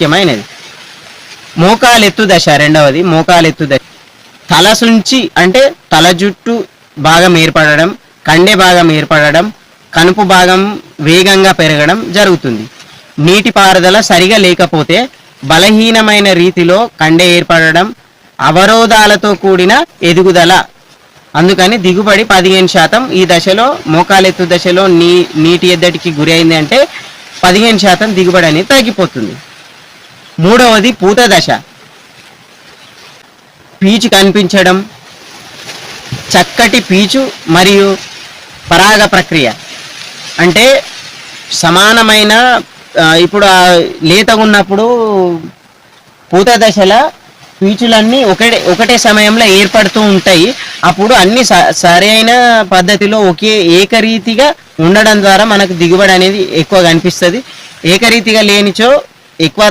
ముఖ్యమైనది. మోకాలెత్తు దశ రెండవది మోకాలెత్తు దశ. తల నుంచి అంటే తల జుట్టు భాగం ఏర్పడడం కండె భాగం ఏర్పడడం కనుపు భాగం వేగంగా పెరగడం జరుగుతుంది. నీటిపారుదల సరిగా లేకపోతే బలహీనమైన రీతిలో కండె ఏర్పడడం అవరోధాలతో కూడిన ఎదుగుదల. అందుకని దిగుబడి పదిహేను శాతం ఈ దశలో మోకాలెత్తు దశలో నీ నీటి ఎద్దడికి గురి అయింది అంటే పదిహేను శాతం దిగుబడి అనేది తగ్గిపోతుంది. మూడవది పూత దశ పీచు కనిపించడం చక్కటి పీచు మరియు పరాగ ప్రక్రియ. అంటే సమానమైన ఇప్పుడు ఆ లేతగా ఉన్నప్పుడు పూత దశల పీచులన్నీ ఒకటే ఒకటే సమయంలో ఏర్పడుతూ ఉంటాయి. అప్పుడు అన్ని స- సరైన పద్ధతిలో ఒకే ఏకరీతిగా ఉండడం ద్వారా మనకు దిగుబడి అనేది ఎక్కువ కనిపిస్తుంది. ఏకరీతిగా లేనిచో ఎక్కువ